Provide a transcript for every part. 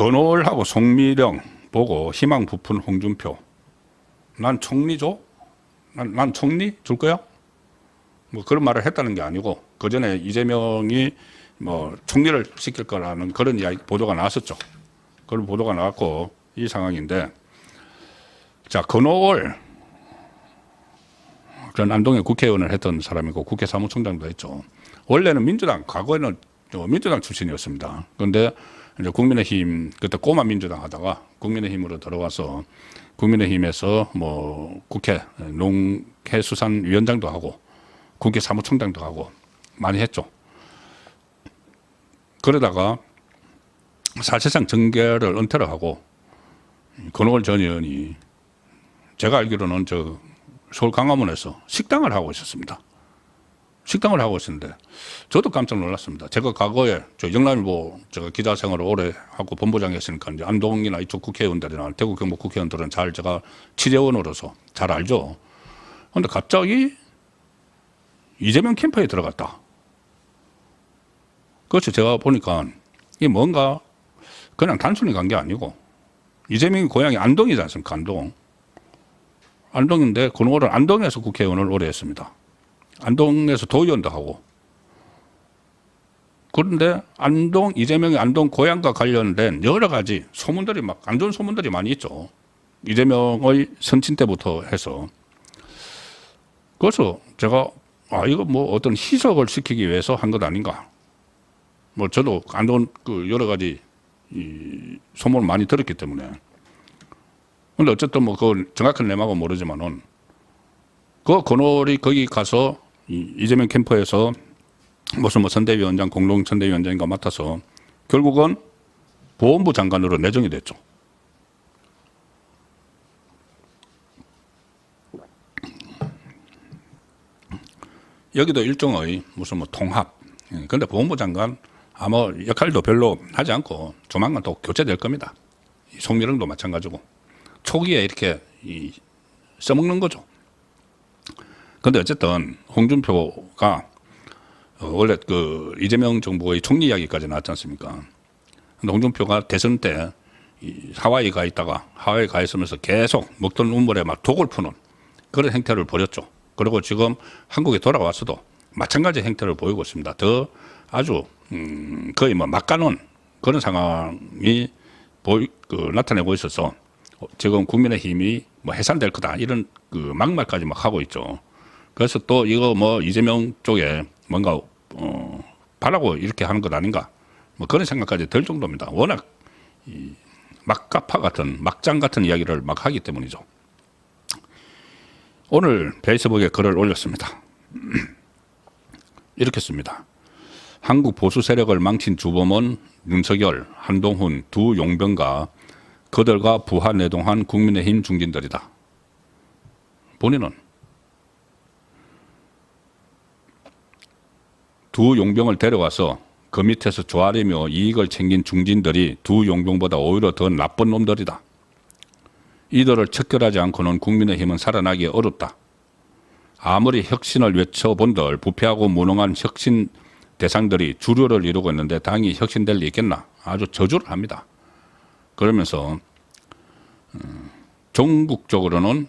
건월하고 송미령 보고 희망 부푼 홍준표. 난 총리 줘? 난, 난 총리 줄 거야? 뭐 그런 말을 했다는 게 아니고 그 전에 이재명이 뭐 총리를 시킬 거라는 그런 이야기 보도가 나왔었죠. 그런 보도가 나왔고 이 상황인데 자 건월 그런 안동의 국회의원을 했던 사람이고 국회 사무총장도 했죠. 원래는 민주당 과거에는 저 민주당 출신이었습니다. 그런데 이제 국민의힘 그때 꼬마 민주당 하다가 국민의힘으로 들어와서 국민의힘에서 뭐 국회 농해수산위원장도 하고 국회 사무총장도 하고 많이 했죠. 그러다가 사실상 정계를 은퇴를 하고 건월 전 의원이 제가 알기로는 저 서울 강화문에서 식당을 하고 있었습니다. 식당을 하고 있었는데 저도 깜짝 놀랐습니다. 제가 과거에 저 영남일보 제가 기자 생활을 오래 하고 본부장에 했으니까 이제 안동이나 이쪽 국회의원들이나 대구 경북 국회의원들은 잘 제가 취재원으로서 잘 알죠. 근데 갑자기 이재명 캠프에 들어갔다. 그렇죠. 제가 보니까 이게 뭔가 그냥 단순히 간 게 아니고 이재명이 고향이 안동이지 않습니까? 안동. 안동인데 그노를 안동에서 국회의원을 오래 했습니다. 안동에서 도의원도 하고. 그런데 안동 이재명이 안동 고향과 관련된 여러 가지 소문들이 막 안 좋은 소문들이 많이 있죠. 이재명의 선친 때부터 해서. 그래서 제가 아 이거 뭐 어떤 희석을 시키기 위해서 한 것 아닌가. 뭐 저도 안 좋은 그 여러 가지 이 소문을 많이 들었기 때문에. 근데 어쨌든 뭐 그 정확한 내막은 모르지만은 그 건월이 거기 가서 이 이재명 캠프에서 무슨 뭐 선대위원장 공동 선대위원장인가 맡아서 결국은 보훈부 장관으로 내정이 됐죠. 여기도 일종의 무슨 뭐 통합. 예, 그런데 보훈부 장관 아마 역할도 별로 하지 않고 조만간 또 교체될 겁니다. 이 송미령도 마찬가지고 초기에 이렇게 이 써먹는 거죠. 근데 어쨌든 홍준표가 어, 원래 그 이재명 정부의 총리 이야기까지 나왔지 않습니까? 근데 홍준표가 대선 때이 하와이 가 있다가 하와이 가 있으면서 계속 먹던 우물에 막 독을 푸는 그런 행태를 벌였죠. 그리고 지금 한국에 돌아왔어도 마찬가지 행태를 보이고 있습니다. 더 아주 음 거의 뭐 막가는 그런 상황이 보이 그 나타내고 있어서 어, 지금 국민의힘이 뭐 해산될 거다 이런 그 막말까지 막 하고 있죠. 그래서 또 이거 뭐 이재명 쪽에 뭔가 어 바라고 이렇게 하는 것 아닌가 뭐 그런 생각까지 들 정도입니다. 워낙 이 막가파 같은 막장 같은 이야기를 막 하기 때문이죠. 오늘 페이스북에 글을 올렸습니다. 이렇게 씁니다. 한국 보수 세력을 망친 주범은 윤석열, 한동훈 두 용병과 그들과 부하 내동한 국민의힘 중진들이다. 본인은 두 용병을 데려와서 그 밑에서 조아리며 이익을 챙긴 중진들이 두 용병보다 오히려 더 나쁜 놈들이다. 이들을 척결하지 않고는 국민의힘은 살아나기 어렵다. 아무리 혁신을 외쳐본들 부패하고 무능한 혁신 대상들이 주류를 이루고 있는데 당이 혁신될 리 있겠나? 아주 저주를 합니다. 그러면서 음, 전국적으로는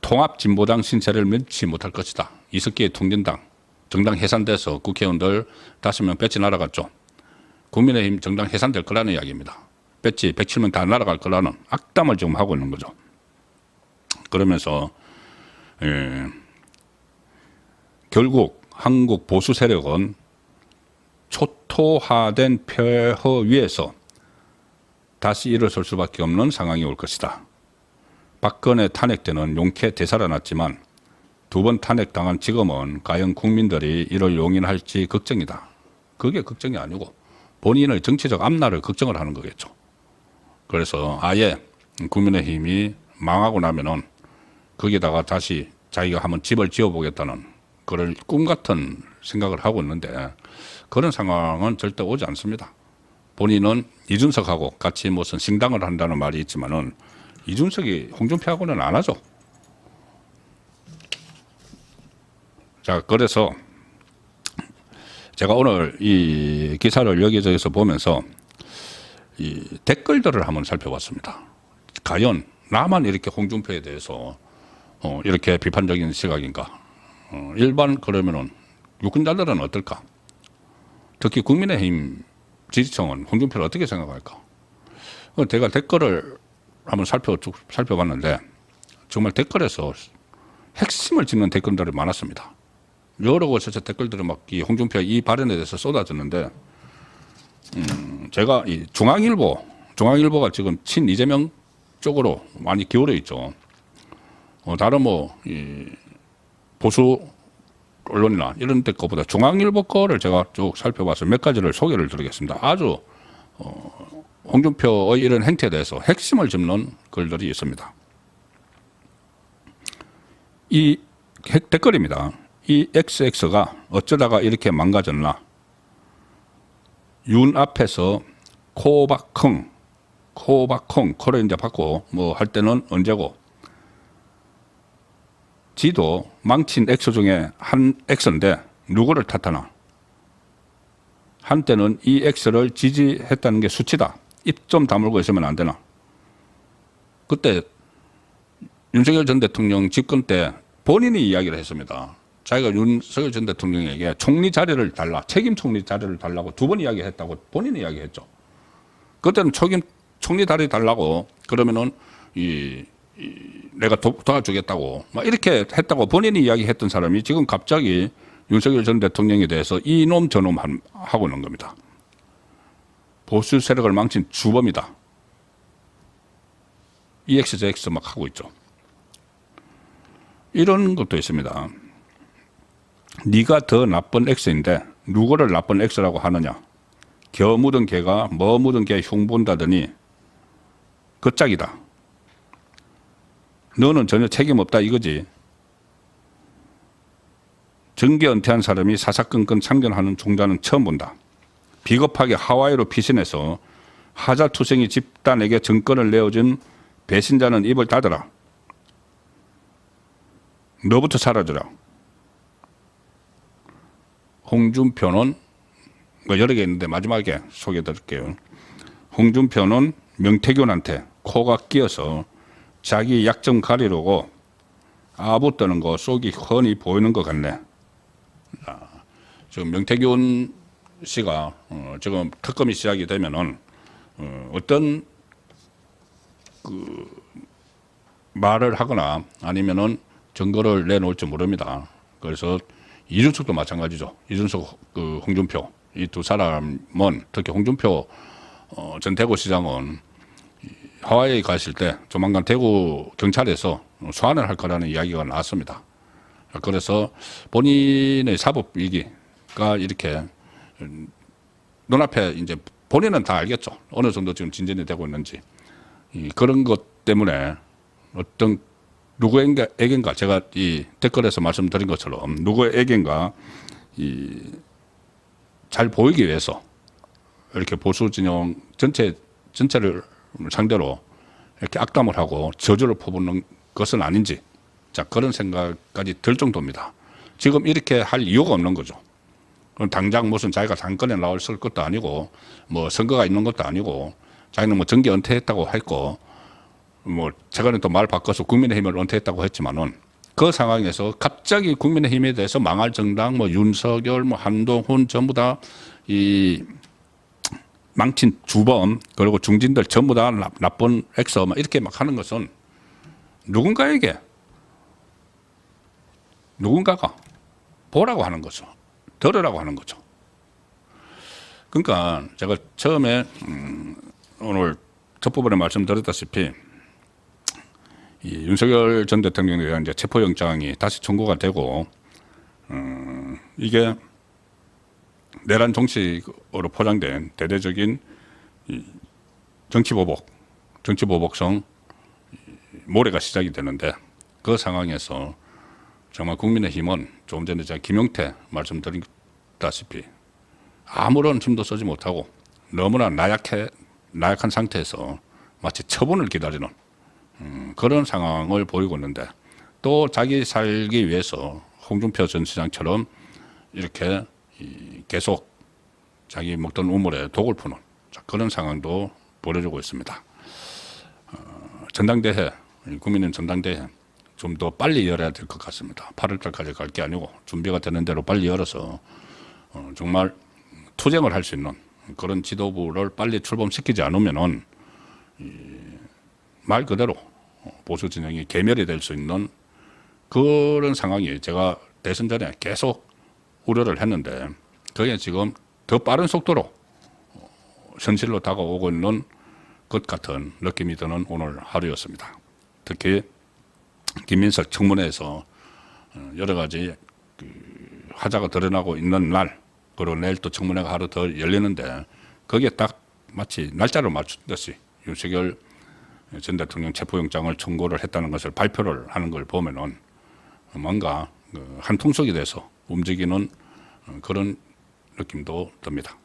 통합 진보당 신세를 면치 못할 것이다. 이석기의 통진당 정당 해산돼서 국회의원들 다섯 명 배치 날아갔죠. 국민의힘 정당 해산될 거라는 이야기입니다. 배치 107명 다 날아갈 거라는 악담을 지금 하고 있는 거죠. 그러면서 예, 결국 한국 보수 세력은 초토화된 폐허 위에서 다시 일어설 수밖에 없는 상황이 올 것이다. 박근혜 탄핵 때는 용케 되살아났지만 두 번 탄핵당한 지금은 과연 국민들이 이를 용인할지 걱정이다. 그게 걱정이 아니고 본인의 정치적 앞날을 걱정을 하는 거겠죠. 그래서 아예 국민의힘이 망하고 나면은 거기다가 다시 자기가 한번 집을 지어보겠다는 그런 꿈 같은 생각을 하고 있는데 그런 상황은 절대 오지 않습니다. 본인은 이준석하고 같이 무슨 신당을 한다는 말이 있지만은 이준석이 홍준표하고는 안 하죠. 자, 그래서 제가 오늘 이 기사를 여기저기서 보면서 이 댓글들을 한번 살펴봤습니다. 과연 나만 이렇게 홍준표에 대해서 어, 이렇게 비판적인 시각인가? 어, 일반 그러면은 유권자들은 어떨까? 특히 국민의힘 지지층은 홍준표를 어떻게 생각할까? 어, 제가 댓글을 한번 살펴 살펴봤는데 정말 댓글에서 핵심을 짚는 댓글들이 많았습니다. 여러 곳에서 댓글들이 막 이 홍준표 이 발언에 대해서 쏟아졌는데 음, 제가 이 중앙일보 중앙일보가 지금 친 이재명 쪽으로 많이 기울어 있죠. 어, 다른 뭐 이 보수 언론이나 이런 데 거보다 중앙일보 거를 제가 쭉 살펴봐서 몇 가지를 소개를 드리겠습니다. 아주 어, 홍준표의 이런 행태에 대해서 핵심을 짚는 글들이 있습니다. 이 핵- 댓글입니다. 이 XX가 어쩌다가 이렇게 망가졌나? 윤 앞에서 코박컹, 코박컹, 코를 이제 받고 뭐 할 때는 언제고? 지도 망친 X 중에 한 X인데 누구를 탓하나? 한때는 이 X를 지지했다는 게 수치다. 입 좀 다물고 있으면 안 되나? 그때 윤석열 전 대통령 집권 때 본인이 이야기를 했습니다. 자기가 윤석열 전 대통령에게 총리 자리를 달라, 책임 총리 자리를 달라고 두 번 이야기했다고 본인이 이야기했죠. 그때는 책임 총리 자리 달라고 그러면은 이, 이 내가 도, 도와주겠다고 막 이렇게 했다고 본인이 이야기했던 사람이 지금 갑자기 윤석열 전 대통령에 대해서 이놈 저놈 한- 하고 있는 겁니다. 보수 세력을 망친 주범이다. EXJX 막 하고 있죠. 이런 것도 있습니다. 네가 더 나쁜 X인데 누구를 나쁜 X라고 하느냐? 겨 묻은 개가 뭐 묻은 개 흉본다더니 그 짝이다. 너는 전혀 책임 없다 이거지. 정계 은퇴한 사람이 사사건건 참견하는 종자는 처음 본다. 비겁하게 하와이로 피신해서 하자투생이 집단에게 정권을 내어준 배신자는 입을 닫아라. 너부터 사라져라. 홍준표는 뭐 여러 개 있는데 마지막에 소개해 드릴게요. 홍준표는 명태균한테 코가 끼어서 자기 약점 가리려고 아부 떠는 거 속이 훤히 보이는 것 같네. 아, 지금 명태균 씨가 어, 지금 특검이 시작이 되면은 어, 어떤 그 말을 하거나 아니면은 증거를 내놓을지 모릅니다. 그래서 이준석도 마찬가지죠. 이준석, 그 홍준표 이 두 사람은 특히 홍준표 어, 전 대구시장은 이 하와이 가실 때 조만간 대구 경찰에서 소환을 할 거라는 이야기가 나왔습니다. 그래서 본인의 사법 위기가 이렇게 음, 눈앞에 이제 본인은 다 알겠죠. 어느 정도 지금 진전이 되고 있는지 이 그런 것 때문에 어떤 누구에겐가 제가 이 댓글에서 말씀드린 것처럼 누구에겐가 이 잘 보이기 위해서 이렇게 보수 진영 전체 전체를 상대로 이렇게 악담을 하고 저주를 퍼붓는 것은 아닌지 자 그런 생각까지 들 정도입니다. 지금 이렇게 할 이유가 없는 거죠. 그럼 당장 무슨 자기가 당권에 나올 것도 아니고 뭐 선거가 있는 것도 아니고 자기는 뭐 정계 은퇴했다고 했고 뭐 최근에 또 말 바꿔서 국민의힘을 은퇴했다고 했지만은 그 상황에서 갑자기 국민의힘에 대해서 망할 정당 뭐 윤석열 뭐 한동훈 전부 다 이 망친 주범 그리고 중진들 전부 다 나- 나쁜 엑서 막 이렇게 막 하는 것은 누군가에게 누군가가 보라고 하는 거죠. 들으라고 하는 거죠. 그러니까 제가 처음에 음, 오늘 첫 부분에 말씀드렸다시피 이 윤석열 전 대통령에 대한 이제 체포영장이 다시 청구가 되고 음, 이게 내란 정치로 포장된 대대적인 이 정치보복, 정치보복성 모래가 시작이 되는데 그 상황에서 정말 국민의힘은 조금 전에 제가 김용태 말씀드렸다시피 아무런 힘도 쓰지 못하고 너무나 나약해 나약한 상태에서 마치 처분을 기다리는 음, 그런 상황을 보이고 있는데 또 자기 살기 위해서 홍준표 전 시장처럼 이렇게 이 계속 자기 먹던 우물에 독을 푸는 자, 그런 상황도 벌어지고 있습니다. 어, 전당대회, 국민의 전당대회 좀 더 빨리 열어야 될 것 같습니다. 8월달까지 갈 게 아니고 준비가 되는 대로 빨리 열어서 어, 정말 투쟁을 할 수 있는 그런 지도부를 빨리 출범시키지 않으면은 이, 말 그대로 보수 진영이 개멸이 될 수 있는 그런 상황이 제가 대선 전에 계속 우려를 했는데 그게 지금 더 빠른 속도로 어, 현실로 다가오고 있는 것 같은 느낌이 드는 오늘 하루였습니다. 특히 김민석 청문회에서 어, 여러 가지 그 화자가 드러나고 있는 날 그리고 내일 또 청문회가 하루 더 열리는데 거기에 딱 마치 날짜를 맞춘 듯이 윤석열 전 대통령 체포영장을 청구를 했다는 것을 발표를 하는 걸 보면은 뭔가 그한 통속이 돼서 움직이는 어, 그런 느낌도 듭니다.